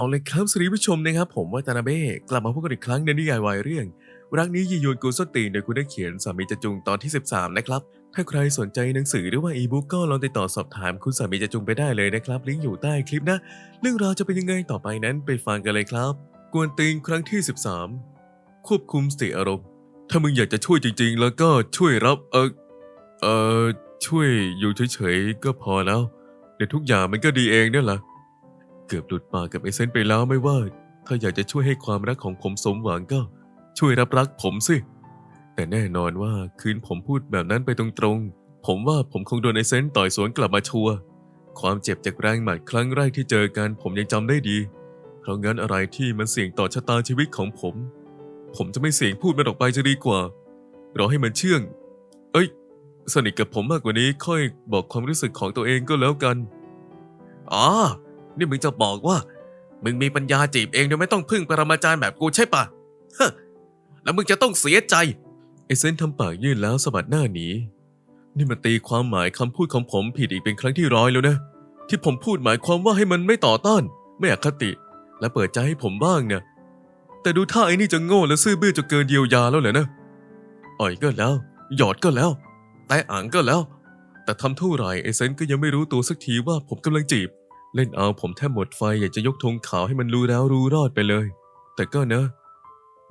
เอาเลยครับสวัสดีผู้ชมนะครับ ผมวัตานาเบ้กลับมาพบกันอีกครั้งในนิยายวายเรื่อง รักนี้ยียวนกูสตีนโดยคุณได้เขียนสามีจะจุงตอนที่ 13 นะครับ ถ้าใครสนใจหนังสือหรือว่าอีบุ๊กก็ลองติดต่อสอบถามคุณสามีจะจุงไปได้เลยนะครับ ลิงก์อยู่ใต้คลิปนะ เรื่องราวจะเป็นยังไงต่อไปนั้นไปฟังกันเลยครับ กวนตีนครั้งที่ 13 ควบคุมสติอารมณ์ถ้ามึงอยากจะช่วยจริง ๆ แล้วก็ช่วยรับเออเออช่วยอยู่เฉยๆก็พอแล้วเดี๋ยวทุกอย่างมันก็ดีเองเนี่ยแหละ เกือบหลุดปากกับไอเซนไปแล้วไม่ว่า ถ้าอยากจะช่วยให้ความรักของผมสมหวังก็ ช่วยรับรักผมสิ แต่แน่นอนว่าคืนผมพูดแบบนั้นไปตรงๆ ผมว่าผมคงโดนไอเซนต่อยสวนกลับมาชัวความเจ็บจากแรงหมัดครั้งแรกที่เจอกันผมยังจำได้ดี เพราะงั้นอะไรที่มันเสี่ยงต่อชะตาชีวิตของผม ผมจะไม่เสี่ยงพูดมันออกไปจะดีกว่า รอให้มันเชื่อง เอ้ย สนิทกับผมมากกว่านี้ค่อยบอกความรู้สึกของตัวเองก็แล้วกันอ๋อ นี่มึงจะบอกว่า มึงมีปัญญาจีบเองโดยไม่ต้องพึ่งปรมาจารย์แบบกูใช่ปะฮแล้วมึงจะต้องเสียใจ ไอ้เซนทำปากยื่นแล้วสะบัดหน้าหนี นี่มันตีความหมายคำพูดของผมผิดอีกเป็นครั้งที่ร้อยแล้วนะ ที่ผมพูดหมายความว่าให้มันไม่ต่อต้าน ไม่อคติ และเปิดใจให้ผมบ้างเนี่ยแต่ดูท่าไอ้นี่จะโง่และซื่อบื้อจนเกินเยียวยาแล้วเหรอนะอ่อยก็แล้ว หยอดก็แล้วแต่อ่างก็แล้ว แต่ทำเท่าไหร่ไอเซนก็ยังไม่รู้ตัวสักทีว่าผมกำลังจีบ เล่นเอาผมแทบหมดไฟอยากจะยกธงขาวให้มันรู้แล้วรู้รอดไปเลย แต่ก็นะ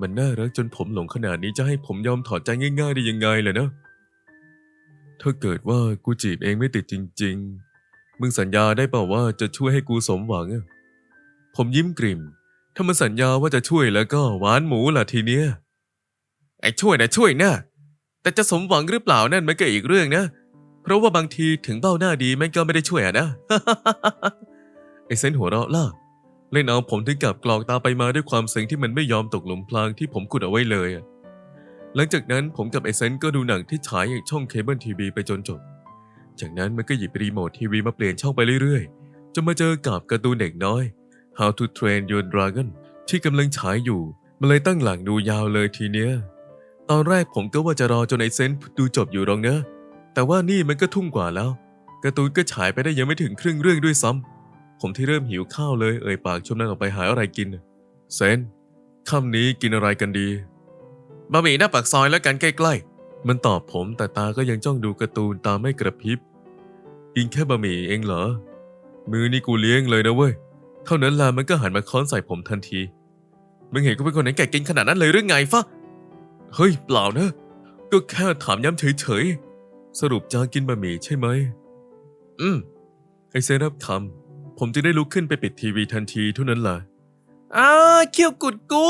มันน่ารักจนผมหลงขนาดนี้จะให้ผมยอมถอดใจง่ายๆได้ยังไงล่ะนะ ถ้าเกิดว่ากูจีบเองไม่ติดจริง ๆ มึงสัญญาได้เปล่าว่าจะช่วยให้กูสมหวังอะผมยิ้มกริ่ม ถ้ามันสัญญาว่าจะช่วยแล้วก็หวานหมูล่ะทีเนี้ย ไอ้ช่วยนะช่วยนะแต่จะสมหวังหรือเปล่านั่นมันก็อีกเรื่องนะ ราะว่าบางทีถึงเบ้าหน้าดีแม่งก็ไม่ได้ช่วยอะนะ ไอเซนหัวเราะล่ะเล่นเอาผมถึงกับกรอกตาไปมาด้วยความเซ็งที่มันไม่ยอมตกหลุมพรางที่ผมขุดเอาไว้เลยอะหลังจากนั้นผมกับไอเซนก็ดูหนังที่ฉายอย่างช่องเคเบิลทีวีไปจนจบ จากนั้นมันก็หยิบรีโมททีวีมาเปลี่ยนช่องไปเรื่อยๆ จนมาเจอกับการ์ตูนเด็กน้อย How to Train Your Dragon ที่กำลังฉายอยู่ มันเลยตั้งหลังดูยาวเลยทีเนี้ย ตอนแรกผมก็ว่าจะรอจนไอเซนดูจบอยู่หรองนะ แต่ว่านี่มันก็ทุ่มกว่าแล้วการ์ตูนก็ฉายไปได้ยังไม่ถึงครึ่งเรื่องด้วยซ้ำผมที่เริ่มหิวข้าวเลยเอ่ยปากชวนนางออกไปหาอะไรกินเซนค่ำนี้กินอะไรกันดีบะหมี่หน้าปากซอยแล้วกันใกล้ๆ มันตอบผมแต่ตาก็ยังจ้องดูการ์ตูนตาไม่กระพริบ กินแค่บะหมี่เองเหรอ มือนี่กูเลี้ยงเลยนะเว้ย เท่านั้นล่ะมันก็หันมาค้อนใส่ผมทันที มึงเห็นกูเป็นคนไหนแก่กินขนาดนั้นเลยหรือไงฟะ เฮ้ยเปล่านะ ก็แค่ถามย้ำเฉยๆ สรุปจะกินบะหมี่ใช่ไหม อืม ไอเซนรับคำผมจึงได้ลุกขึ้นไปปิดทีวีทันทีเท่านั้นล่ะอ้าเขี้ยวกุดกู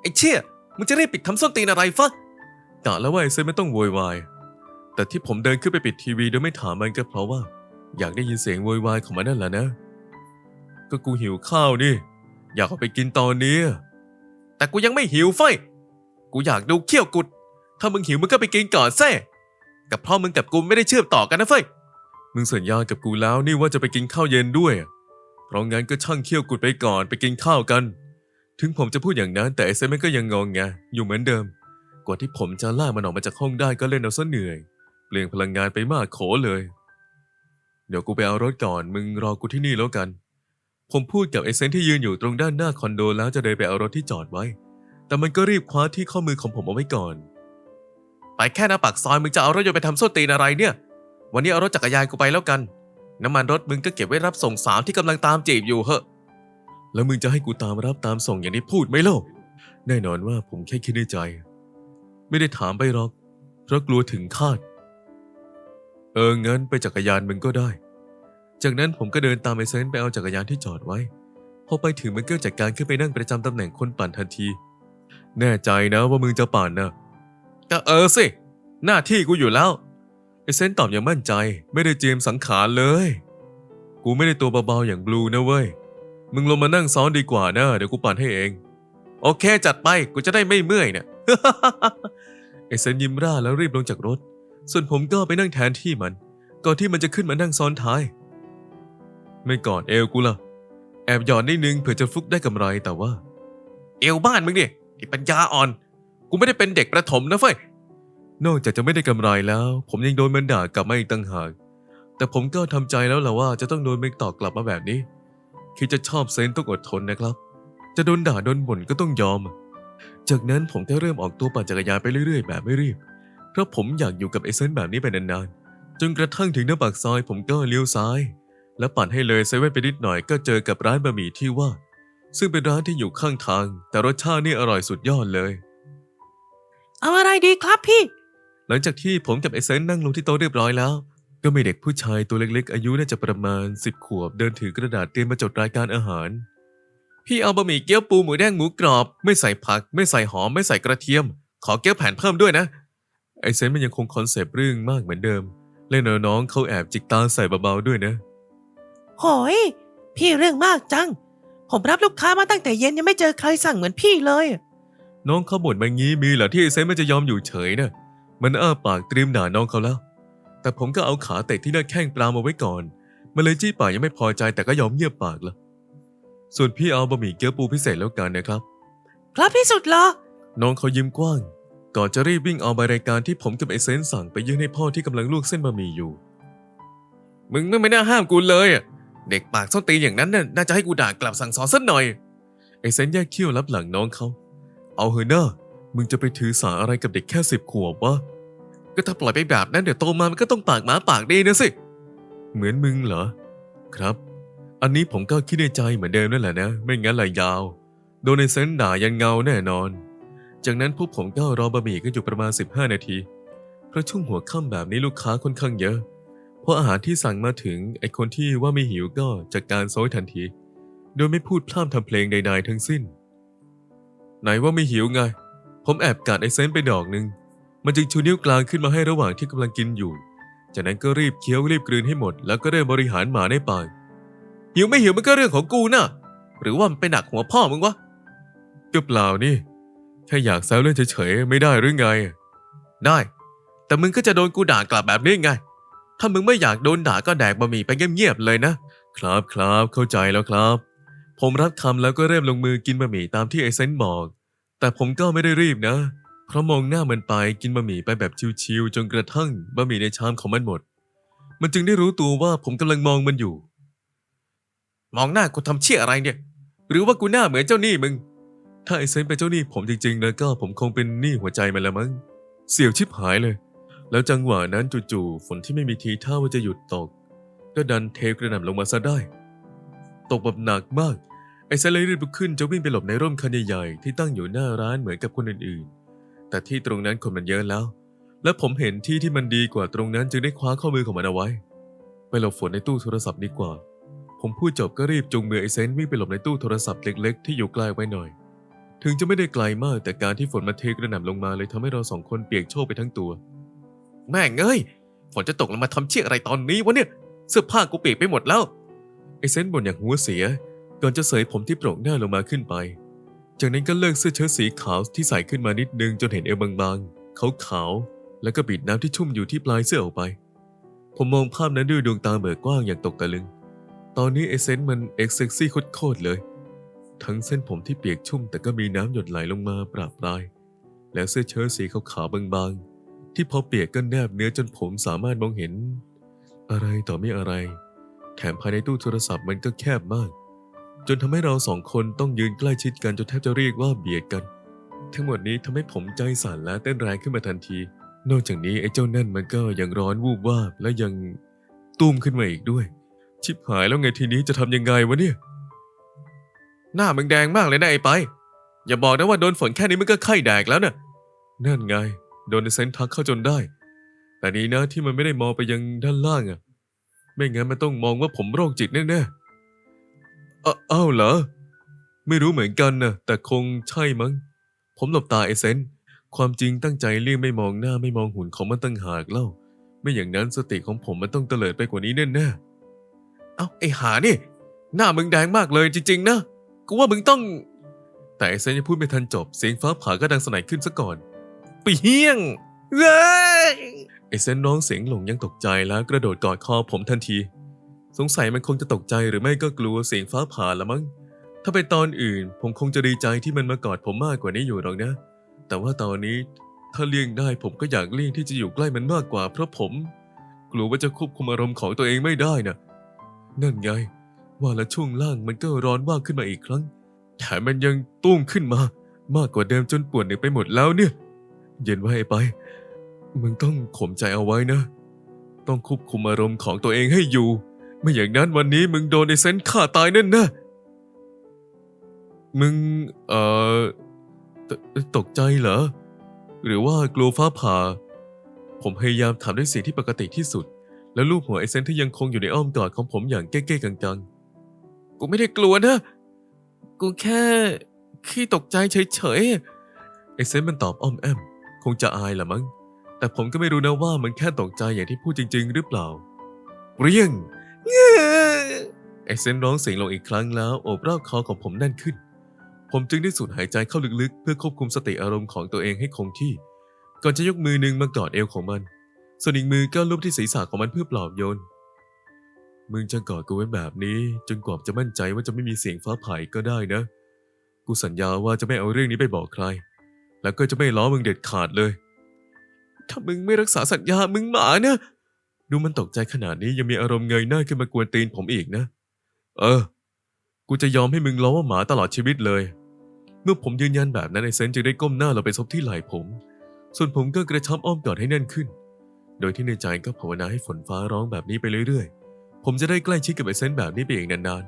ไอเชี่ย มึงจะรีบปิดทำส้นตีนอะไรฟะกะแล้วว่าไอเซนไม่ต้องโวยวาย แต่ที่ผมเดินขึ้นไปปิดทีวีโดยไม่ถามมันก็เพราะว่า อยากได้ยินเสียงโวยวายของมันนั่นแหละนะ ก็กูหิวข้าวนี่ อยากเอาไปกินตอนนี้ แต่กูยังไม่หิวเฟ้ยกูอยากดูเขี้ยวกุด ถ้ามึงหิวมึงก็ไปกินก่อนแซ่ กับพ่อมึงกับกูไม่ได้เชื่อมต่อกันนะเฟ้ย มึงสัญญากับกูแล้วนี่ว่าจะไปกินข้าวเย็นด้วย เพราะงั้นก็ช่างเขี้ยวกุดไปก่อนไปกินข้าวกัน ถึงผมจะพูดอย่างนั้นแต่ไอ้เซนมันก็ยังงองไงอยู่เหมือนเดิม กว่าที่ผมจะล่ากมันออกมาจากห้องได้ก็เล่นเอาซะเหนื่อย เปลี่ยนพลังงานไปมากโขเลย เดี๋ยวกูไปเอารถก่อน มึงรอกูที่นี่แล้วกัน ผมพูดกับไอ้เซนที่ยืนอยู่ตรงด้านหน้าคอนโดแล้วจะเดินไปเอารถที่จอดไว้ แต่มันก็รีบคว้าที่ข้อมือของผมเอาไว้ก่อน ไปแค่หน้าปากซอยมึงจะเอารถยนต์ไปทำส้นตีนอะไรเนี่ย วันนี้เอารถจักรยานกูไปแล้วกัน น้ำมันรถมึงก็เก็บไว้รับส่งสาวที่กำลังตามจีบอยู่เหอะ แล้วมึงจะให้กูตามรับตามส่งอย่างที่พูดไหมล่ะแน่นอนว่าผมแค่คิดในใจ ไม่ได้ถามไปหรอก เพราะกลัวถึงคาด เอองั้นไปจักรยานมึงก็ได้ จากนั้นผมก็เดินตามไอเซนไปเอาจักรยานที่จอดไว้ พอไปถึงมันก็จัดการขึ้นไปนั่งประจำตำแหน่งคนปั่นทันที แน่ใจนะว่ามึงจะปั่นนะ ก็เออสิ หน้าที่กูอยู่แล้วไอเซนตอบอย่างมั่นใจ ไม่ได้เจียมสังขารเลย กูไม่ได้ตัวเบาๆอย่างบลูนะเว้ย มึงลงมานั่งซ้อนดีกว่านะ เดี๋ยวกูปั่นให้เอง โอเค จัดไป กูจะได้ไม่เมื่อยเนี่ยไอเซนยิ้มร่าแล้วรีบลงจากรถ ส่วนผมก็ไปนั่งแทนที่มัน ก่อนที่มันจะขึ้นมานั่งซ้อนท้าย ไม่กอดเอวกูล่ะแอบหยอดนิดนึงเผื่อจะฟุกได้กำไรแต่ว่า เอวบ้านมึงดิไอปัญญาอ่อน กูไม่ได้เป็นเด็กประถมนะเฟ้ย นอกจากจะไม่ได้กำไรแล้ว ผมยังโดนมันด่ากลับมาอีกต่างหาก แต่ผมก็ทำใจแล้วแหละว่าจะต้องโดนมันตอบกลับมาแบบนี้ คิดจะชอบเซนต้องอดทนนะครับ จะโดนด่าโดนบ่นก็ต้องยอม จากนั้นผมก็เริ่มออกตัวปั่นจักรยานไปเรื่อยๆ แบบไม่รีบ เพราะผมอยากอยู่กับไอเซนแบบนี้ไปนานๆ จนกระทั่งถึงหน้าปากซอยผมก็เลี้ยวซ้าย แล้วปั่นให้เลยเซเว่นไปนิดหน่อยก็เจอกับร้านบะหมี่ที่ว่า ซึ่งเป็นร้านที่อยู่ข้างทาง แต่รสชาตินี่อร่อยสุดยอดเลย เอาอะไรดีครับพี่ หลังจากที่ผมกับไอเซนนั่งลงที่โต๊ะเรียบร้อยแล้ว ก็มีเด็กผู้ชายตัวเล็กๆ อายุน่าจะประมาณสิบขวบเดินถือกระดาษเตรียมมาจดรายการอาหาร พี่เอาบะหมี่เกี๊ยวปูหมูแดงหมูกรอบ ไม่ใส่ผัก ไม่ใส่หอมไม่ใส่กระเทียม ขอเกี๊ยวแผ่นเพิ่มด้วยนะ ไอเซนมันยังคงคอนเซปต์เรื่องมากเหมือนเดิม เล่นน้องๆเขาแอบจิกตาใส่เบาๆด้วยนะ โหย พี่เรื่องมากจัง ผมรับลูกค้ามาตั้งแต่เย็นยังไม่เจอใครสั่งเหมือนพี่เลย น้องเขาบ่นมางี้มีเหรอที่ไอเซนมันจะยอมอยู่เฉยนะมันอ้าปากเตรียมด่าน้องเขาแล้ว แต่ผมก็เอาขาเตะที่หน้าแข้งปลามาไว้ก่อน มันเลยจี้ปากยังไม่พอใจแต่ก็ยอมเงียบปากละส่วนพี่เอาบะหมี่เกี๊ยวปูพิเศษแล้วกันนะครับ ครับพี่สุดเหรอ น้องเขายิ้มกว้าง ก่อนจะรีบวิ่งเอาใบรายการที่ผมกับไอเซนสั่งไปยื่นให้พ่อที่กำลังลวกเส้นบะหมี่อยู่ มึงไม่น่าห้ามกูเลยอะเด็กปากส้นตีนอย่างนั้นน่ะน่าจะให้กูด่ากลับสั่งสอนสักหน่อย ไอเซนแยกเขี้ยวรับหลังน้องเขา เอาเถอะนะมึงจะไปถือสาอะไรกับเด็กแค่สิบขวบวะ ก็ถ้าปล่อยไปแบบนั้นเดี๋ยวโตมามันก็ต้องปากหมาปากดีนะสิ เหมือนมึงเหรอ ครับ อันนี้ผมก็คิดในใจเหมือนเดิมนั่นแหละนะ ไม่งั้นไหลยาว โดนไอเซนด่ายันเงาแน่นอน จากนั้นพวกผมก็รอบะหมี่กันอยู่ประมาณ 15 นาที เพราะช่วงหัวค่ำแบบนี้ลูกค้าค่อนข้างเยอะ พออาหารที่สั่งมาถึงไอคนที่ว่าไม่หิวก็จัดการโซยทันที โดยไม่พูดพร่ำทำเพลงใด ๆ ทั้งสิ้น ไหนว่าไม่หิวไง ผมแอบกัดไอเซนไปดอกหนึ่ง มันจึงชูนิ้วกลางขึ้นมาให้ระหว่างที่กำลังกินอยู่ จากนั้นก็รีบเคี้ยวรีบกลืนให้หมด แล้วก็เริ่มบริหารหมาในปากหิวไม่หิวมันก็เรื่องของกูนะหรือว่ามันไปหนักหัวพ่อมึงวะก็เปล่านี่ แค่อยากแซวเล่นเฉยๆไม่ได้หรือไง ได้ แต่มึงก็จะโดนกูด่ากลับแบบนี้ไง ถ้ามึงไม่อยากโดนด่าก็แดกบะหมี่ไปเงียบๆเลยนะ ครับครับเข้าใจแล้วครับ ผมรับคำแล้วก็เริ่มลงมือกินบะหมี่ตามที่ไอเซนบอก แต่ผมก็ไม่ได้รีบนะ เพราะมองหน้ามันไปกินบะหมี่ไปแบบชิวๆจนกระทั่งบะหมี่ในชามของมันหมด มันจึงได้รู้ตัวว่าผมกำลังมองมันอยู่ มองหน้ากูทำเชี่ยอะไรเนี่ย หรือว่ากูหน้าเหมือนเจ้าหนี้มึง ถ้าไอเซนเป็นเจ้าหนี้ผมจริงๆแล้วก็ผมคงเป็นหนี้หัวใจมันแล้วมั้ง เสียวชิบหายเลย แล้วจังหวะนั้นจู่ๆฝนที่ไม่มีทีท่าว่าจะหยุดตก ก็ดันเทกระหน่ำลงมาซะได้ ตกแบบหนักมาก ไอเซนเลยรีบลุกขึ้นจะวิ่งไปหลบในร่มคันใหญ่ๆที่ตั้งอยู่หน้าร้านเหมือนกับคนอื่นๆ แต่ที่ตรงนั้นคนมันเยอะแล้ว และผมเห็นที่ที่มันดีกว่าตรงนั้นจึงได้คว้าข้อมือของมันเอาไว้ ไปหลบฝนในตู้โทรศัพท์ดีกว่า ผมพูดจบก็รีบจูงมือไอเซนวิ่งไปหลบในตู้โทรศัพท์เล็กๆ ที่อยู่ไกล้ไว้หน่อย ถึงจะไม่ได้ไกลมากแต่การที่ฝนมาเทกระหน่ำลงมาเลยทำให้เราสองคนเปียกโชกไปทั้งตัว แม่งเอ้ยฝนจะตกลงมาทำเชี่ยอะไรตอนนี้วะเนี่ยเสื้อผ้ากูเปียกไปหมดแล้ว ไอเซนบ่นอย่างหัวเสีย ก่อนจะเสยผมที่โปร่งหน้าลงมาขึ้นไป จากนั้นก็เลิกเสื้อเชิ้ตสีขาวที่ใส่ขึ้นมานิดนึงจนเห็นเอวบางๆขาวๆแล้วก็บีดน้ำที่ชุ่มอยู่ที่ปลายเสื้อออกไป ผมมองภาพนั้นด้วยดวงตาเบิกกว้างอย่างตกตะลึง ตอนนี้ไอเซนมันเอ็กเซ็กซี่โคตรๆเลย ทั้งเส้นผมที่เปียกชุ่มแต่ก็มีน้ำหยดไหลลงมาปราบปราย แล้วเสื้อเชิ้ตสีขาวๆบางๆ ที่พอเปียกก็แนบเนื้อจนผมสามารถมองเห็น อะไรต่อไม่อะไร แถมภายในตู้โทรศัพท์มันก็แคบมาก จนทำให้เราสองคนต้องยืนใกล้ชิดกันจนแทบจะเรียกว่าเบียดกัน ทั้งหมดนี้ทำให้ผมใจสั่นและเต้นแรงขึ้นมาทันที นอกจากนี้ไอ้เจ้านั่นมันก็ยังร้อนวูบวาบและยังตุ้มขึ้นมาอีกด้วย ชิบหายแล้วไงทีนี้จะทำยังไงวะเนี่ย หน้ามึงแดงมากเลยนะไอ้ไป อย่าบอกนะว่าโดนฝนแค่นี้มันก็ไข้แดกแล้วน่ะนั่นไง โดนในเซนทักเข้าจนได้ แต่นี้นะที่มันไม่ได้มองไปยังด้านล่างอะ ไม่งั้นมันต้องมองว่าผมโรคจิตแน่ๆเอ้าอ้าวเหรอ ไม่รู้เหมือนกันนะแต่คงใช่มั้ง ผมหลบตาไอเซนความจริงตั้งใจเลี่ยงไม่มองหน้าไม่มองหุ่นของมันตั้งหากเล่า ไม่อย่างนั้นสติของผมมันต้องเตลิดไปกว่านี้แน่ๆเอ้าไอหานี่ หน้ามึงแดงมากเลยจริงๆนะกูว่ามึงต้อง แต่ไอเซนยังพูดไม่ทันจบเสียงฟ้าผ่าก็ดังสนั่นขึ้นซะก่อนเปี้ยงเว้ ไอเซนร้องเสียงหลงยังตกใจแล้วกระโดดกอดคอผมทันที สงสัยมันคงจะตกใจหรือไม่ก็กลัวเสียงฟ้าผ่าละมั้ง ถ้าเป็นตอนอื่น ผมคงจะดีใจที่มันมากอดผมมากกว่านี้อยู่หรอกนะ แต่ว่าตอนนี้ถ้าเลี่ยงได้ผมก็อยากเลี่ยงที่จะอยู่ใกล้มันมากกว่า เพราะผม กลัวว่าจะควบคุมอารมณ์ของตัวเองไม่ได้นะนั่นไง ว่าแล้วช่วงล่างมันก็ร้อนว่างขึ้นมาอีกครั้งแถมมันยังตุ้มขึ้นมา มากกว่าเดิมจนปวดหนือไปหมดแล้วเนี่ย เย็นไว้ไป มึงต้องข่มใจเอาไว้นะ ต้องควบคุมอารมณ์ของตัวเองให้อยู่ ไม่อย่างนั้นวันนี้มึงโดนไอ้เซนฆ่าตายแน่นนะ มึง เอ่อตตกใจเหรอ หรือว่ากลัวฟ้าผ่า ผมพยายามถามด้วยเสียงที่ปกติที่สุด แล้วลูบหัวไอเซนที่ยังคงอยู่ในอ้อมกอดของผมอย่างเก้ๆกังๆ กูไม่ได้กลัวนะ กูแค่ขี้ตกใจเฉยๆ ไอเซนมันตอบอ้อมแอม คงจะอายละมั้ง แต่ผมก็ไม่รู้นะว่ามันแค่ตกใจอย่างที่พูดจริง ๆ หรือเปล่า เรียงเงี้ยไอเซนร้องเสียงลงอีกครั้งแล้วโอบรอบคอของผมแน่นขึ้น ผมจึงได้สูดหายใจเข้าลึกๆ เพื่อควบคุมสติอารมณ์ของตัวเองให้คงที่ ก่อนจะยกมือหนึ่งมากอดเอวของมัน ส่วนอีกมือก็ลูบที่ศีรษะของมันเพื่อปลอบโยน มึงจะกอดกูไว้แบบนี้ จนกว่าจะมั่นใจว่าจะไม่มีเสียงฟ้าผ่าอีกก็ได้นะ กูสัญญาว่าจะไม่เอาเรื่องนี้ไปบอกใคร แล้วก็จะไม่ล้อมึงเด็ดขาดเลย ถ้ามึงไม่รักษาสัญญา มึงหมานะ ดูมันตกใจขนาดนี้ยังมีอารมณ์เงยหน้าขึ้นมากวนตีนผมอีกนะ เออ กูจะยอมให้มึงล้อว่าหมาตลอดชีวิตเลย เมื่อผมยืนยันแบบนั้นไอเซนจึงได้ก้มหน้าเราไปซบที่ไหล่ผม ส่วนผมก็กระชับอ้อมกอดให้แน่นขึ้น โดยที่ในใจก็ภาวนาให้ฝนฟ้าร้องแบบนี้ไปเรื่อยๆ ผมจะได้ใกล้ชิดกับไอเซนแบบนี้ไปอีกนาน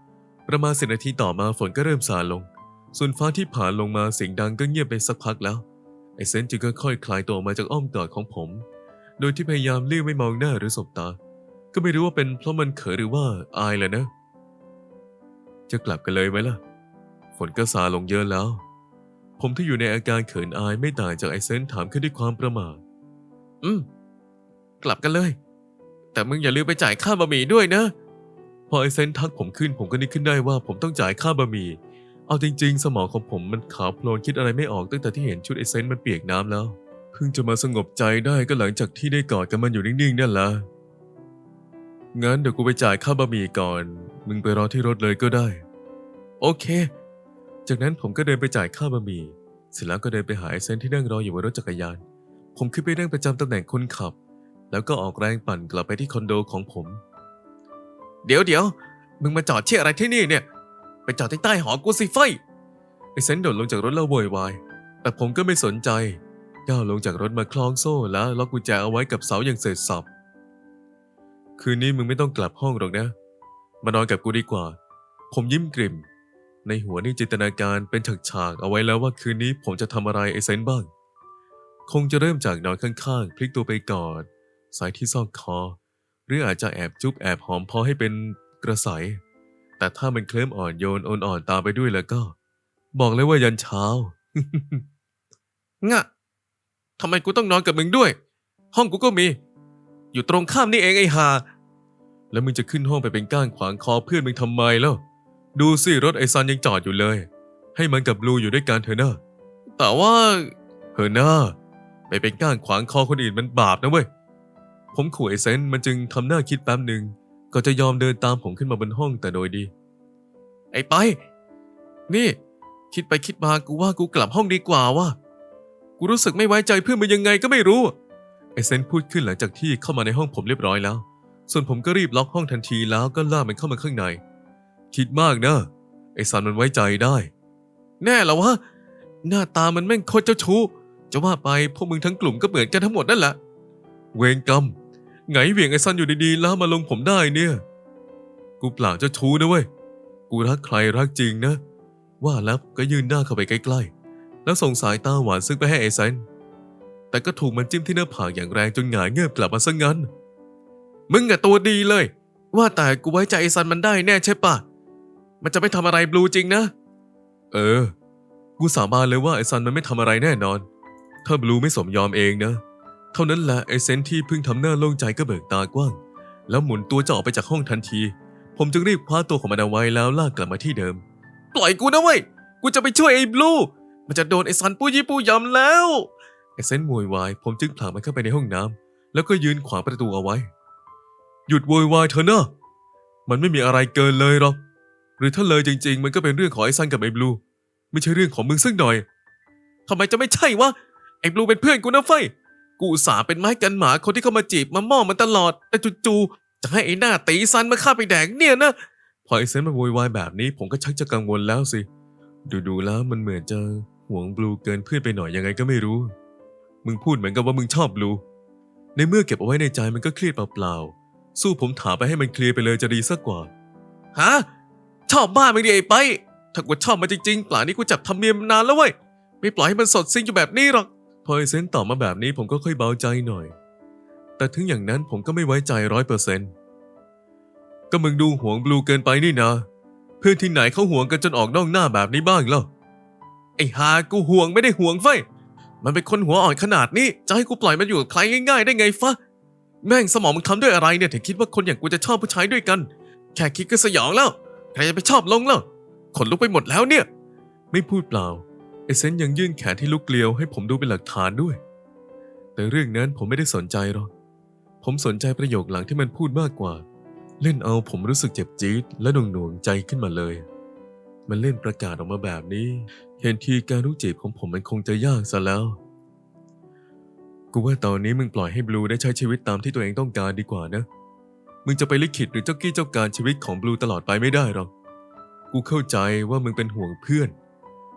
ๆ ประมาณสินาทีต่อมาฝนก็เริ่มซาลง ส่วนฟ้าที่ผ่านลงมาเสียงดังก็เงียบไปสักพักแล้ว ไอเซนจึงค่อยๆคลายตัวออกมาจากอ้อมกอดของผม โดยที่พยายามเลี่ยงไม่มองหน้าหรือสบตา ก็ไม่รู้ว่าเป็นเพราะมันเขินหรือว่าอายแหละนะ จะกลับกันเลยไหมล่ะ ฝนก็ซาลงเยอะแล้ว ผมที่อยู่ในอาการเขินอายไม่ต่างจากไอเซนถามขึ้นด้วยความประหม่าอืม กลับกันเลย แต่มึงอย่าลืมไปจ่ายค่าบะหมี่ด้วยนะ พอไอเซนทักผมขึ้นผมก็นึกขึ้นได้ว่าผมต้องจ่ายค่าบะหมี่ เอาจริงๆ สมองของผมมันขาวโพลนคิดอะไรไม่ออกตั้งแต่ที่เห็นชุดไอเซนมันเปียกน้ำแล้ว เพิ่งจะมาสงบใจได้ก็หลังจากที่ได้กอดกันมันอยู่นิ่งๆนั่นแหละงั้นเดี๋ยวกูไปจ่ายค่าบะหมี่ก่อน มึงไปรอที่รถเลยก็ได้ โอเค จากนั้นผมก็เดินไปจ่ายค่าบะหมี่ เสร็จแล้วก็เดินไปหาไอเซนที่นั่งรออยู่บนรถจักรยาน ผมขึ้นไปนั่งประจำตำแหน่งคนขับ แล้วก็ออกแรงปั่นกลับไปที่คอนโดของผม เดี๋ยวเดี๋ยวมึงมาจอดเชี่ยอะไรที่นี่เนี่ย ไปจอดที่ใต้หอกูสิไฟไอเซนโดดลงจากรถแล้วโวยวาย แต่ผมก็ไม่สนใจก้าวลงจากรถมาคล้องโซ่แล้วล็อกกุญแจเอาไว้กับเสาอย่างเสร็จสับ คืนนี้มึงไม่ต้องกลับห้องหรอกนะ มานอนกับกูดีกว่า ผมยิ้มกริ่ม ในหัวนี่จินตนาการเป็นฉากๆเอาไว้แล้วว่าคืนนี้ผมจะทำอะไรไอเซนบ้าง คงจะเริ่มจากนอนข้างๆ พลิกตัวไปกอด สายที่ซอกคอ หรืออาจจะแอบจุ๊บแอบหอมพอให้เป็นกระใส แต่ถ้ามันเคลิ้มอ่อนโยนอ่อนๆตามไปด้วยแล้วก็ บอกเลยว่ายันเช้า งะทำไมกูต้องนอนกับมึงด้วย ห้องกูก็มี อยู่ตรงข้ามนี่เองไอ้ห่าแล้วมึงจะขึ้นห้องไปเป็นก้างขวางคอเพื่อนมึงทำไมแล้ว ดูสิรถไอซันยังจอดอยู่เลย ให้มันกับบลูอยู่ด้วยกันเถอะนะแต่ว่าเฮอนะไปเป็นก้างขวางคอคนอื่นมันบาปนะเว้ย ผมขู่ไอเซนมันจึงทำหน้าคิดแป๊บหนึ่ง ก็จะยอมเดินตามผมขึ้นมาบนห้องแต่โดยดี ไอ้ไป นี่ คิดไปคิดมากูว่ากูกลับห้องดีกว่าว่ะกูรู้สึกไม่ไว้ใจเพื่อนมันยังไงก็ไม่รู้ ไอเซนพูดขึ้นหลังจากที่เข้ามาในห้องผมเรียบร้อยแล้ว ส่วนผมก็รีบล็อกห้องทันทีแล้วก็ล่ามันเข้ามาข้างใน คิดมากนะ ไอซันมันไว้ใจได้ แน่เหรอวะ หน้าตามันแม่งโคตรเจ้าชู้ จะว่าไปพวกมึงทั้งกลุ่มก็เหมือนกันทั้งหมดนั่นแหละ เวรกรรม ไงเหวี่ยงไอ้ซันอยู่ดีๆแล้วมาลงผมได้เนี่ย กูเปล่าเจ้าชู้นะเว้ย กูรักใครรักจริงนะ ว่าแล้วก็ยืนหน้าเข้าไปใกล้ๆ แล้วส่งสายตาหวานซึ้งไปให้ไอ้ซัน แต่ก็ถูกมันจิ้มที่หน้าผากอย่างแรงจนหงายเงือบกลับมาซะงั้น มึงอะตัวดีเลย ว่าแต่กูไว้ใจไอ้ซันมันได้แน่ใช่ปะ มันจะไม่ทำอะไรบลูจริงนะ เออ กูสาบานเลยว่าไอ้ซันมันไม่ทำอะไรแน่นอน ถ้าบลูไม่สมยอมเองนะ เท่านั้นแหละไอเซนที่เพิ่งทำหน้าโล่งใจก็เบิกตากว้าง แล้วหมุนตัวจะออกไปจากห้องทันที ผมจึงรีบคว้าตัวของมันเอาไว้แล้วลากกลับมาที่เดิม ปล่อยกูนะเว้ยกูจะไปช่วยไอ้บลูมันจะโดนไอ้ซันปู้ยี่ปู้ยำแล้วไอเซนโวยวายผมจึงผลักมันเข้าไปในห้องน้ำแล้วก็ยืนขวางประตูเอาไว้ หยุดโวยวายเถอะนะมันไม่มีอะไรเกินเลยหรอกหรือถ้าเลยจริง ๆ มันก็เป็นเรื่องของไอ้ซันกับไอ้บลูไม่ใช่เรื่องของมึงสักหน่อยทำไมจะไม่ใช่วะไอ้บลูเป็นเพื่อนกูนะเฟ้ย กูสาเป็นไม้กันหมาคนที่เข้ามาจีบมาม่อมันตลอด แต่จู่ๆจะให้ไอ้หน้าตีซันมาฆ่าไปแดกเนี่ยนะ พอไอเซนมาโวยวายแบบนี้ ผมก็ชักจะกังวลแล้วสิ ดูๆแล้วมันเหมือนจะห่วงบลูเกินเพื่อนไปหน่อยยังไงก็ไม่รู้ มึงพูดเหมือนกับว่ามึงชอบบลู ในเมื่อเก็บเอาไว้ในใจมันก็เครียดเปล่าๆ สู้ผมถามไปให้มันเคลียร์ไปเลยจะดีสักกว่า ฮะ ชอบบ้ามึงดิไอ้ไป ถ้ากูชอบมันจริงๆป่านนี้กูจับทำเมียมานานแล้วเว้ย ไม่ปล่อยให้มันสดซิงอยู่แบบนี้หรอก พอไอเซนตอบมาแบบนี้ผมก็ค่อยเบาใจหน่อย แต่ถึงอย่างนั้นผมก็ไม่ไว้ใจร้อยเปอร์เซนต์ก็มึงดูห่วงบลูเกินไปนี่นะ เพื่อนที่ไหนเขาห่วงกันจนออกนอกหน้าแบบนี้บ้างเล่าไอ้ฮากูห่วงไม่ได้ห่วงไฟมันเป็นคนหัวอ่อนขนาดนี้จะให้กูปล่อยมันอยู่กับใครง่าย ๆ ได้ไงฟะแม่งสมองมึงทำด้วยอะไรเนี่ยถึงคิดว่าคนอย่างกูจะชอบผู้ชายด้วยกัน แค่คิดก็สยองแล้ว ใครจะไปชอบลงแล้วขนลุกไปหมดแล้วเนี่ย ไม่พูดเปล่า ไอเซนยังยื่นแขนที่ลุกเกลียวให้ผมดูเป็นหลักฐานด้วย แต่เรื่องนั้นผมไม่ได้สนใจหรอก ผมสนใจประโยคหลังที่มันพูดมากกว่า เล่นเอาผมรู้สึกเจ็บจี๊ดและหน่วงๆใจขึ้นมาเลย มันเล่นประกาศออกมาแบบนี้ เห็นทีการรู้จีบของผมมันคงจะยากซะแล้ว กูว่าตอนนี้มึงปล่อยให้บลูได้ใช้ชีวิตตามที่ตัวเองต้องการดีกว่านะ มึงจะไปลิขิตหรือเจ้ากี้เจ้าการชีวิตของบลูตลอดไปไม่ได้หรอก กูเข้าใจว่ามึงเป็นห่วงเพื่อน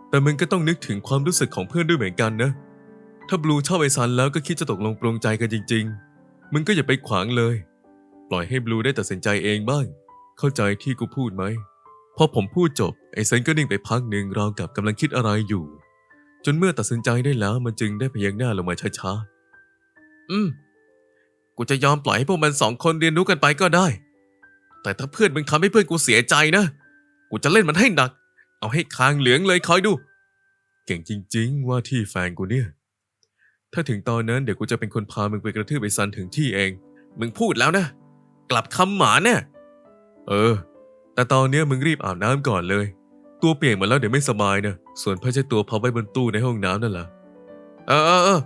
แต่มึงก็ต้องนึกถึงความรู้สึกของเพื่อนด้วยเหมือนกันนะ ถ้าบลูชอบไอซันแล้วก็คิดจะตกลงปรงใจกันจริง ๆ มึงก็อย่าไปขวางเลย ปล่อยให้บลูได้ตัดสินใจเองบ้าง เข้าใจที่กูพูดไหม พอผมพูดจบไอเซนก็นิ่งไปพักหนึ่งราวกับกำลังคิดอะไรอยู่ จนเมื่อตัดสินใจได้แล้วมันจึงได้พยักหน้าลงมาช้าๆ อืม กูจะยอมปล่อยให้พวกมันสองคนเรียนรู้กันไปก็ได้ แต่ถ้าเพื่อนมึงทำให้เพื่อนกูเสียใจนะ กูจะเล่นมันให้หนัก เอาให้คางเหลืองเลยคอยดู เก่งจริง ๆ ว่าที่แฟนกูเนี่ย ถ้าถึงตอนนั้นเดี๋ยวกูจะเป็นคนพามึงไปกระทืบไอ้ซันถึงที่เอง มึงพูดแล้วนะ กลับคำหมาเนี่ยเออ แต่ตอนเนี้ยมึงรีบอาบน้ำก่อนเลย ตัวเปียกหมดแล้วเดี๋ยวไม่สบายนะ ส่วนผ้าเช็ดตัวพับไว้บนตู้ในห้องน้ำนั่นแหละเออเออเออ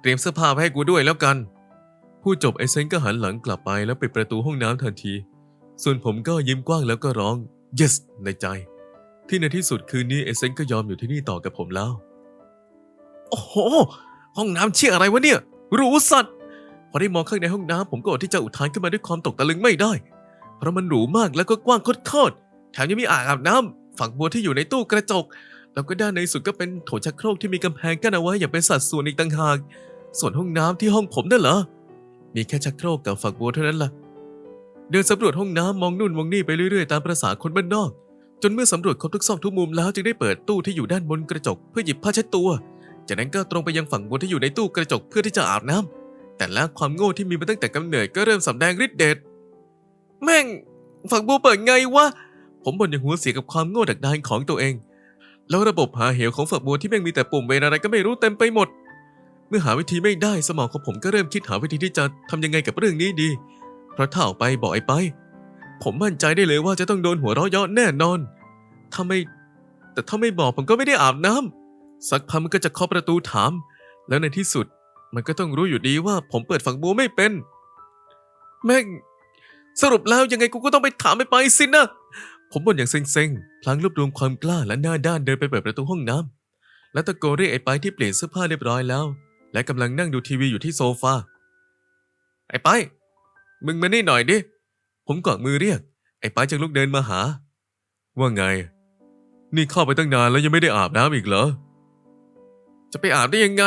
เตรียมเสื้อผ้ามาให้กูด้วยแล้วกัน พูดจบไอ้เซนก็หันหลังกลับไปแล้วปิดประตูห้องน้ำทันที ส่วนผมก็ยิ้มกว้างแล้วก็ร้อง yes ในใจ ที่ในที่สุดคืนนี้ไอ้เซนก็ยอมอยู่ที่นี่ต่อกับผมแล้ว โอ้โห ห้องน้ำเชี่ยอะไรวะเนี่ยหรูสัตว์ พอได้มองข้างในห้องน้ำผมก็อดที่จะอุทานขึ้นมาด้วยความตกตะลึงไม่ได้ เพราะมันหรูมากแล้วก็กว้างโคตรๆแถมยังมีอ่างอาบน้ำฝักบัวที่อยู่ในตู้กระจก แล้วก็ด้านในสุดก็เป็นโถชักโครกที่มีกำแพงกั้นเอาไว้อย่างเป็นสัดส่วนอีกต่างหาก ส่วนห้องน้ำที่ห้องผมนั่นเหรอ มีแค่ชักโครกกับฝักบัวเท่านั้นล่ะ เดินสำรวจห้องน้ำมองนู่นมองนี่ไปเรื่อยๆตามประษาคนบ้านนอก จนเมื่อสำรวจครบทุกซอกทุกมุมแล้วจึงได้เปิดตู้ที่อยู่ด้านบนกระจกเพื่อหยิบผ้าเช็ดตัว จากนั้นก็ตรงไปยังฝั่งบนที่อยู่ในตู้กระจกเพื่อที่จะอาบน้ำแต่แล้วความโง่ที่มีมาตั้งแต่กำเนิดก็เริ่มสำแดงฤทธิ์เดชแม่ง ฝั่งบัวเปิดไงวะผมบ่นอย่างหัวเสียกับความโง่ดักดานของตัวเอง แล้วระบบหาเหวของฝักบัวที่แม่งมีแต่ปุ่มเวรอะไรก็ไม่รู้เต็มไปหมด เมื่อหาวิธีไม่ได้สมองของผมก็เริ่มคิดหาวิธีที่จะทำยังไงกับเรื่องนี้ดี เพราะถ้าออกไปบอกไอ้ไป ผมมั่นใจได้เลยว่าจะต้องโดนหัวเราะเยาะแน่นอน ถ้าไม่ แต่ถ้าไม่บอกผมก็ไม่ได้อาบน้ำสักพักมันก็จะเคาะประตูถาม แล้วในที่สุดมันก็ต้องรู้อยู่ดีว่าผมเปิดฝักบัวไม่เป็น แม่ง สรุปแล้วยังไงกูก็ต้องไปถามไอ้ไปสินะ ผมบ่นอย่างเซ็งๆ พลางรวบรวมความกล้าและหน้าด้านเดินไปเปิดประตูห้องน้ำและตะโกนเรียกไอ้ไปที่เปลี่ยนเสื้อผ้าเรียบร้อยแล้ว และกำลังนั่งดูทีวีอยู่ที่โซฟา ไอ้ไป มึงมานี่หน่อยดิ ผมกวักมือเรียก ไอ้ไปจึงลุกเดินมาหา ว่าไง นี่เข้าไปตั้งนานแล้วยังไม่ได้อาบน้ำอีกเหรอ จะไปอาบได้ยังไง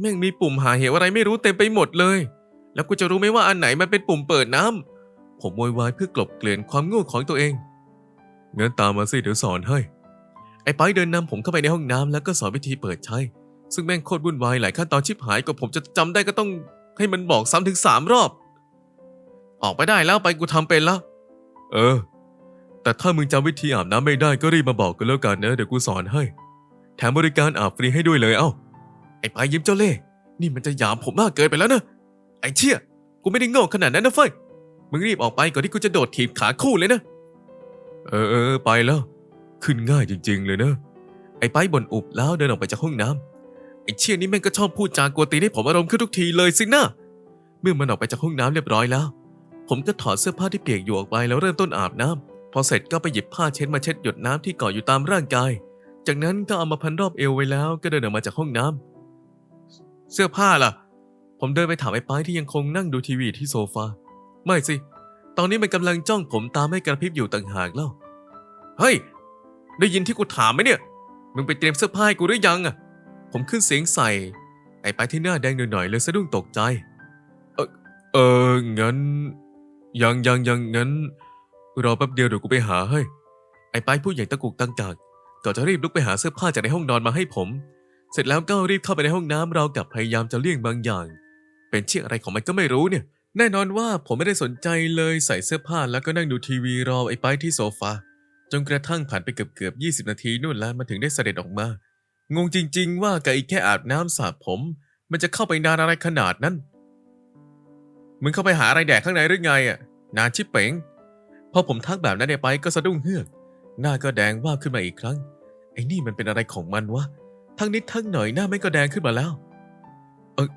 แม่งมีปุ่มหาเหวอะไรไม่รู้เต็มไปหมดเลย แล้วกูจะรู้ไหมว่าอันไหนมันเป็นปุ่มเปิดน้ำผมโวยวายเพื่อกลบเกลื่อนความโง่ของตัวเองงั้นตามมาสิเดี๋ยวสอนให้ไอ้ไปเดินนำผมเข้าไปในห้องน้ำแล้วก็สอนวิธีเปิดใช้ ซึ่งแม่งโคตรวุ่นวายหลายขั้นตอนชิบหายกว่าผมจะจำได้ก็ต้องให้มันบอกซ้ำถึงสามรอบ ออกไปได้แล้วไปกูทำเป็นแล้ว เออ แต่ถ้ามึงจำวิธีอาบน้ำไม่ได้ก็รีบมาบอกกันแล้วกันนะเดี๋ยวกูสอนให้ แถมบริการอาบฟรีให้ด้วยเลยเอ้า ไอ้ปายยิ้มเจ้าเล่ห์นี่มันจะหยามผมมากเกินไปแล้วนะ ไอ้เชี่ย กูไม่ได้โง่ขนาดนั้นนะเฟ้ย มึงรีบออกไปก่อนที่กูจะโดดถีบขาคู่เลยนะ เออเออไปแล้ว ขึ้นง่ายจริง ๆ เลยนะ ไอ้ไปบ่นอุบแล้วเดินออกไปจากห้องน้ำไอ้เชี่ยนี่แม่งก็ชอบพูดจากวนตีนให้ผมอารมณ์ขึ้นทุกทีเลยสินะ เมื่อมันออกไปจากห้องน้ำเรียบร้อยแล้ว ผมก็ถอดเสื้อผ้าที่เปียกอยู่ออกไปแล้วเริ่มต้นอาบน้ำพอเสร็จก็ไปหยิบผ้าเช็ดมาเช็ดหยดน้ำที่เกาะอยู่ตามร่างกาย จากนั้นก็เอามาพันรอบเอวไว้แล้วก็เดินออกมาจากห้องน้ำเสื้อผ้าล่ะ ผมเดินไปถามไอ้ป้ายที่ยังคงนั่งดูทีวีที่โซฟา ไม่สิ ตอนนี้มันกำลังจ้องผมตามให้กระพริบอยู่ต่างหากแล้วเฮ้ย ได้ยินที่กูถามไหมเนี่ย มึงไปเตรียมเสื้อผ้าให้กูหรือยังอะ ผมขึ้นเสียงใส่ ไอ้ไปที่หน้าแดงหน่อยๆเลยสะดุ้งตกใจ เออเอองั้น ยังยังยังงั้น รอแป๊บเดียวเดี๋ยวกูไปหาให้ ไอ้ไปผู้ใหญ่ตะกุกตังกากก่อนจะรีบลุกไปหาเสื้อผ้าจากในห้องนอนมาให้ผม เสร็จแล้วก็รีบเข้าไปในห้องน้ำเรากับพยายามจะเลี่ยงบางอย่าง เป็นเชี่ยอะไรของมันก็ไม่รู้เนี่ย แน่นอนว่าผมไม่ได้สนใจเลยใส่เสื้อผ้าแล้วก็นั่งดูทีวีรอไอ้ไปที่โซฟาจนกระทั่งผ่านไปเกือบเกือบ20นาทีนู่นแล้วมันถึงได้เสด็จออกมา งงจริง ๆ ว่ากับอีกแค่อาบน้ำสระผม มันจะเข้าไปนานอะไรขนาดนั้น มึงเข้าไปหาอะไรแดกข้างในหรือไงอะ นานชิเป๋งพอผมทักแบบนั้นไปก็สะดุ้งเฮือก หน้าก็แดงว่าขึ้นมาอีกครั้ง ไอ้นี่มันเป็นอะไรของมันวะ ทั้งนิดทั้งหน่อยหน้าไม่ก็แดงขึ้นมาแล้ว เออ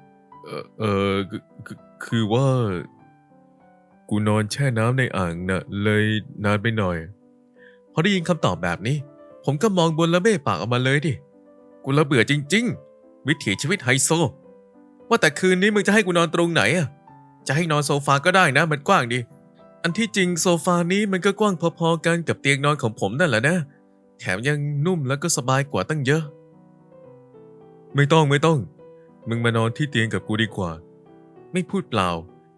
เออคือว่า กูนอนแช่น้ำในอ่างน่ะเลยนานไปหน่อย พอได้ยินคำตอบแบบนี้ ผมก็มองบนแล้วเบ้ปากออกมาเลยดิ กูละเบื่อจริง ๆ วิถีชีวิตไฮโซ ว่าแต่คืนนี้มึงจะให้กูนอนตรงไหนอะจะให้นอนโซฟาก็ได้นะ มันกว้างดี อันที่จริงโซฟานี้มันก็กว้างพอๆกันกับเตียงนอนของผมนั่นแหละนะ แถมยังนุ่มแล้วก็สบายกว่าตั้งเยอะ ไม่ต้องไม่ต้อง มึงมานอนที่เตียงกับกูดีกว่า ไม่พูดเปล่า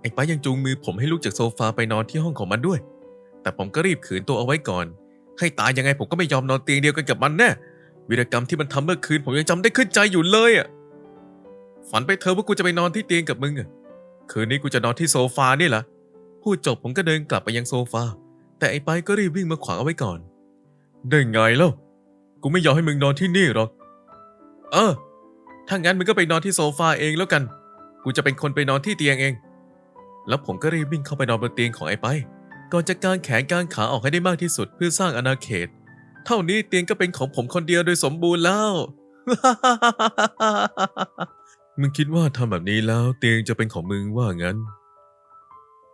ไอ้ป้ายังจูงมือผมให้ลุกจากโซฟาไปนอนที่ห้องของมันด้วย แต่ผมก็รีบขืนตัวเอาไว้ก่อน ให้ตายยังไงผมก็ไม่ยอมนอนเตียงเดียวกันกับมันแน่ วีรกรรมที่มันทำเมื่อคืนผมยังจำได้ขึ้นใจอยู่เลยอะ ฝันไปเธอะว่ากูจะไปนอนที่เตียงกับมึงอะ คืนนี้กูจะนอนที่โซฟานี่แหละ พูดจบผมก็เดินกลับไปยังโซฟา แต่ไอ้ไปก็รีบวิ่งมาขวางเอาไว้ก่อน ได้ไงเล่ากูไม่ยอมให้มึงนอนที่นี่หรอก เออ ถ้างั้นมึงก็ไปนอนที่โซฟาเองแล้วกัน กูจะเป็นคนไปนอนที่เตียงเอง แล้วผมก็รีบวิ่งเข้าไปนอนบนเตียงของไอ้ไป ก่อนจะกางแขนกางขาออกให้ได้มากที่สุดเพื่อสร้างอาณาเขต เท่านี้เตียงก็เป็นของผมคนเดียวโดยสมบูรณ์แล้ว มึงคิดว่าทำแบบนี้แล้วเตียงจะเป็นของมึงว่างั้น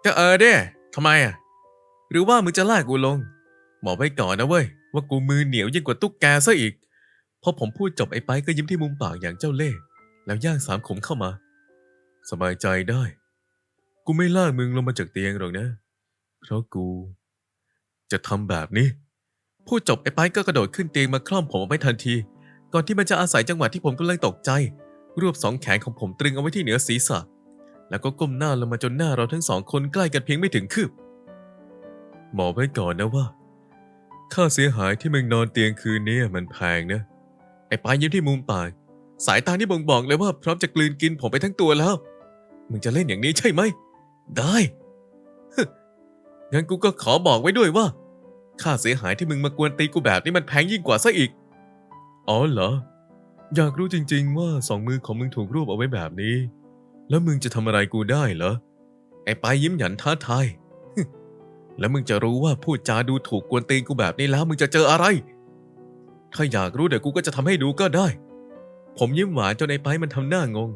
ก็เออเด้ทำไมอะ หรือว่ามึงจะลากกูลงบอกไว้ก่อนนะเว้ย ว่ากูมือเหนียวยิ่งกว่าตุ๊กแกซะอีก พอผมพูดจบไอ้ไปก็ยิ้มที่มุมปากอย่างเจ้าเล่ห์แล้วย่างสามขมเข้ามา สบายใจได้ กูไม่ลากมึงลงมาจากเตียงหรอกนะ เพราะกู จะทำแบบนี้ พูดจบไอ้ไปก็กระโดดขึ้นเตียงมาคล่อมผมไว้ทันที ก่อนที่มันจะอาศัยจังหวะที่ผมกำลังตกใจ รวบสองแขนของผมตรึงเอาไว้ที่เหนือศีรษะ แล้วก็ก้มหน้าลงมาจนหน้าเราทั้งสองคนใกล้กันเพียงไม่ถึงคืบบอกไว้ก่อนนะว่า ค่าเสียหายที่มึงนอนเตียงคืนนี้มันแพงนะ ไอ้ปลายยิ้มที่มุมปาก สายตาที่บ่งบอกเลยว่าพร้อมจะกลืนกินผมไปทั้งตัวแล้ว มึงจะเล่นอย่างนี้ใช่ไหม ได้งั้นกูก็ขอบอกไว้ด้วยว่า ค่าเสียหายที่มึงมากวนตีกูแบบนี้มันแพงยิ่งกว่าซะอีก อ๋อเหรอ อยากรู้จริง ๆ ว่าสองมือของมึงถูกรวบเอาไว้แบบนี้ แล้วมึงจะทำอะไรกูได้เหรอ ไอ้ปายยิ้มหยันท้าทาย แล้วมึงจะรู้ว่าพูดจาดูถูกกวนตีนกูแบบนี้แล้วมึงจะเจออะไร ถ้าอยากรู้เดี๋ยวกูก็จะทำให้ดูก็ได้ ผมยิ้มหวานจนไอ้ไปมันทำหน้างง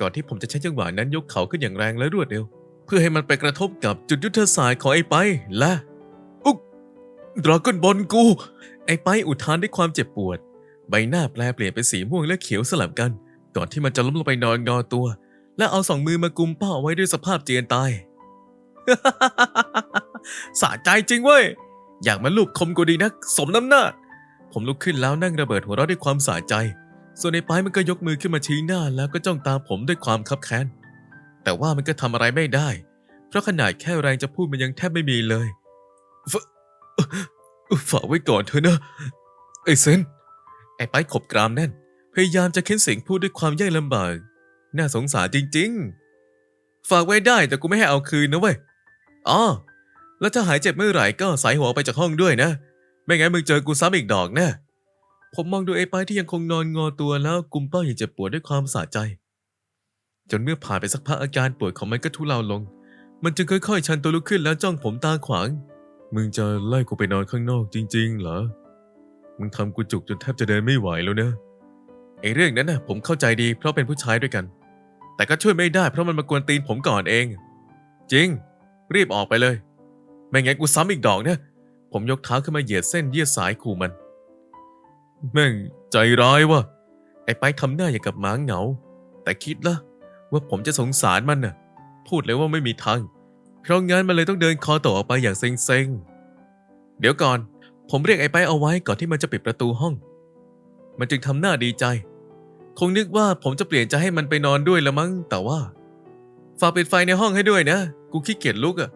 ก่อนที่ผมจะใช้จังหวะนั้นยกเขาขึ้นอย่างแรงและรวดเร็ว เพื่อให้มันไปกระทบกับจุดยุทธศาสตร์ของไอ้ไปและอุ๊กดราก้อนบอลกู ไอ้ไปอุทานด้วยความเจ็บปวด ใบหน้าแปลเปลี่ยนเป็นสีม่วงและเขียวสลับกัน ก่อนที่มันจะล้มลงไปนอนงอตัว และเอาสองมือมากุมเป้าเอาไว้ด้วยสภาพเจียนตาย สะใจจริงเว้ย อยากมาลูบคมกูดีนัก สมน้ำหน้า ผมลุกขึ้นแล้วนั่งระเบิดหัวเราะด้วยความสะใจ ส่วนในป้ายมันก็ยกมือขึ้นมาชี้หน้า แล้วก็จ้องตาผมด้วยความคับแค้น แต่ว่ามันก็ทำอะไรไม่ได้ เพราะขนาดแค่แรงจะพูดมันยังแทบไม่มีเลยฝฝากไว้ก่อนเถอะนะไอ้เซนไอ้ไปขบกรามแน่น พยายามจะเค้นเสียงพูดด้วยความยากลำบาก น่าสงสารจริง ๆ ฝากไว้ได้แต่กูไม่ให้เอาคืนนะเว้ยอ๋อแล้วถ้าหายเจ็บเมื่อไหร่ก็สายหัวออกไปจากห้องด้วยนะ ไม่งั้นมึงเจอกูซ้ำอีกดอกแน่ผมมองดูไอ้ไปที่ยังคงนอนงอตัวแล้วกุมเป้าอย่างเจ็บปวดด้วยความสะใจ จนเมื่อผ่านไปสักพักอาการปวดของมันก็ทุเลาลง มันจึงค่อยๆ ชันตัวลุกขึ้นแล้วจ้องผมตาขวาง มึงจะไล่กูไปนอนข้างนอกจริง ๆ เหรอ มึงทำกูจุกจนแทบจะเดินไม่ไหวแล้วนะไอ้เรื่องนั้นนะผมเข้าใจดีเพราะเป็นผู้ชายด้วยกัน แต่ก็ช่วยไม่ได้เพราะมันมากวนตีนผมก่อนเอง จริง รีบออกไปเลย ไม่งั้นกูซ้ำอีกดอกนะผมยกเท้าขึ้นมาเหยียดเส้นเยียดสายขู่มันแม่งใจร้ายวะไอ้ไปทำหน้าอย่างกับหมาเหงา แต่คิดละว่าผมจะสงสารมันน่ะ พูดเลยว่าไม่มีทาง เพราะงั้นมันเลยต้องเดินคอต่อออกไปอย่างเซ็งๆ เดี๋ยวก่อน ผมเรียกไอ้ไปเอาไว้ก่อนที่มันจะปิดประตูห้อง มันจึงทำหน้าดีใจ คงนึกว่าผมจะเปลี่ยนใจให้มันไปนอนด้วยละมั้ง แต่ว่า ฝากปิดไฟในห้องให้ด้วยนะ กูขี้เกียจลุกอะ่ะ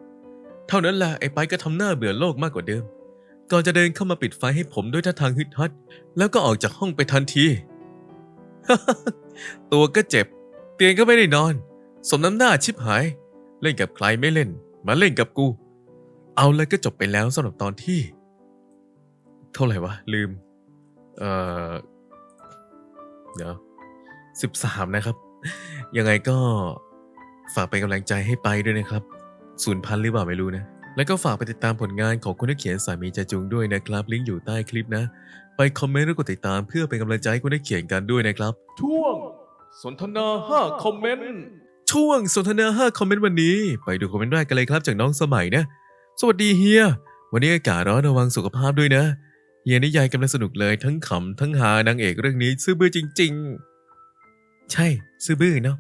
เท่านั้นแหละไอ้ไปก็ทำหน้าเบื่อโลกมากกว่าเดิม ก่อนจะเดินเข้ามาปิดไฟให้ผมด้วยท่าทางฮึดฮัด แล้วก็ออกจากห้องไปทันที ตัวก็เจ็บ เตียงก็ไม่ได้นอน สมน้ำหน้าชิบหาย เล่นกับใครไม่เล่น มาเล่นกับกู เอาแล้วก็จบไปแล้วสำหรับตอนที่ เท่าไหร่วะลืม เอ่อ เดี๋ยว สิบสามนะครับ ยังไงก็ฝากเป็นกำลังใจให้ไปด้วยนะครับศูนย์พันหรือเปล่าไม่รู้นะ แล้วก็ฝากไปติดตามผลงานของคนที่เขียนสามีใจจุงด้วยนะครับ ลิงก์อยู่ใต้คลิปนะ ไปคอมเมนต์และกดติดตามเพื่อเป็นกำลังใจให้คนที่เขียนกันด้วยนะครับ ช่วงสนทนา 5 คอมเมนต์ ช่วงสนทนา 5 คอมเมนต์วันนี้ ไปดูคอมเมนต์แรกกันเลยครับจากน้องสมัยนะ สวัสดีเฮีย วันนี้อากาศร้อนระวังสุขภาพด้วยนะเฮียนิยายกำลังสนุกเลยทั้งขำทั้งหานางเอกเรื่องนี้ซื่อบื้อจริง ๆ ใช่ ซื่อบื้อเนาะ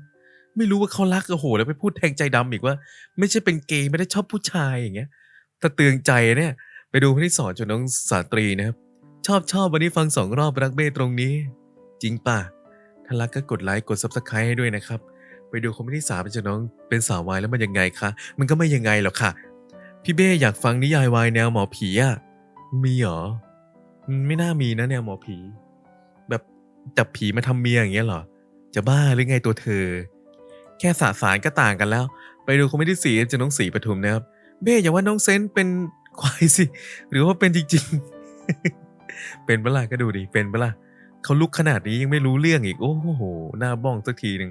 ไม่รู้ว่าเขารักโอ้โหแล้วไปพูดแทงใจดำอีกว่า ไม่ใช่เป็นเกย์ไม่ได้ชอบผู้ชายอย่างเงี้ยแต่เตือนใจเนี่ย ไปดูคนที่สอนจนน้องสาตรีนะครับ ชอบชอบวันนี้ฟังสองรอบรักเบ้ตรงนี้ จริงป่ะถ้ารักก็กดไลค์กด subscribe ให้ด้วยนะครับ ไปดูคอมเมนต์ที่สามเป็นจน้องเป็นสาววายแล้วมันยังไงคะมันก็ไม่ยังไงหรอกค่ะ พี่เบ้อยากฟังนิยายวายแนวหมอผีอะมีเหรอไม่น่ามีนะแนวหมอผี แบบจับผีมาทำเมียอย่างเงี้ยเหรอ จะบ้าหรือไงตัวเธอ แค่สาสารก็ต่างกันแล้ว ไปดูคอมเมนต์ที่สี่จาน้องสีปทุมนะครับ เบ้อย่าว่าน้องเซนเป็นควายสิ หรือว่าเป็นจริง ๆ เป็นเปล่าก็ดูดิ เป็นเปล่าเขาลุกขนาดนี้ยังไม่รู้เรื่องอีก โอ้โห หน้าบ้องสักทีหนึ่ง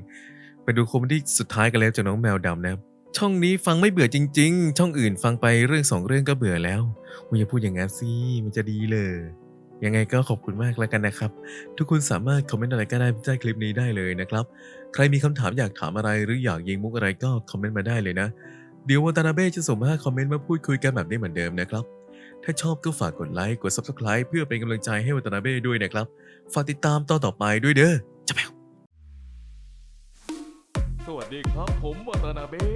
ไปดูคอมเมนต์ที่สุดท้ายกันแล้วจากน้องแมวดำนะครับช่องนี้ฟังไม่เบื่อจริง ๆ ช่องอื่นฟังไปเรื่องสองเรื่องก็เบื่อแล้วมึงอย่าพูดอย่างนั้นสิ มันจะดีเลย ยังไงก็ขอบคุณมากแล้วกันนะครับ ทุกคนสามารถคอมเมนต์อะไรก็ได้ใต้คลิปนี้ได้เลยนะครับ ใครมีคำถามอยากถามอะไรหรืออยากยิงมุกอะไรก็คอมเมนต์มาได้เลยนะ เดี๋ยววัตนาเบ้จะส่งมาคอมเมนต์มาพูดคุยกันแบบนี้เหมือนเดิมนะครับ ถ้าชอบก็ฝากกดไลค์กด Subscribe เพื่อเป็นกำลังใจให้วัตนาเบ้ด้วยนะครับ ฝากติดตามตอนต่อไปด้วยเด้อจะแปวสวัสดีครับผมวัตนาเบ้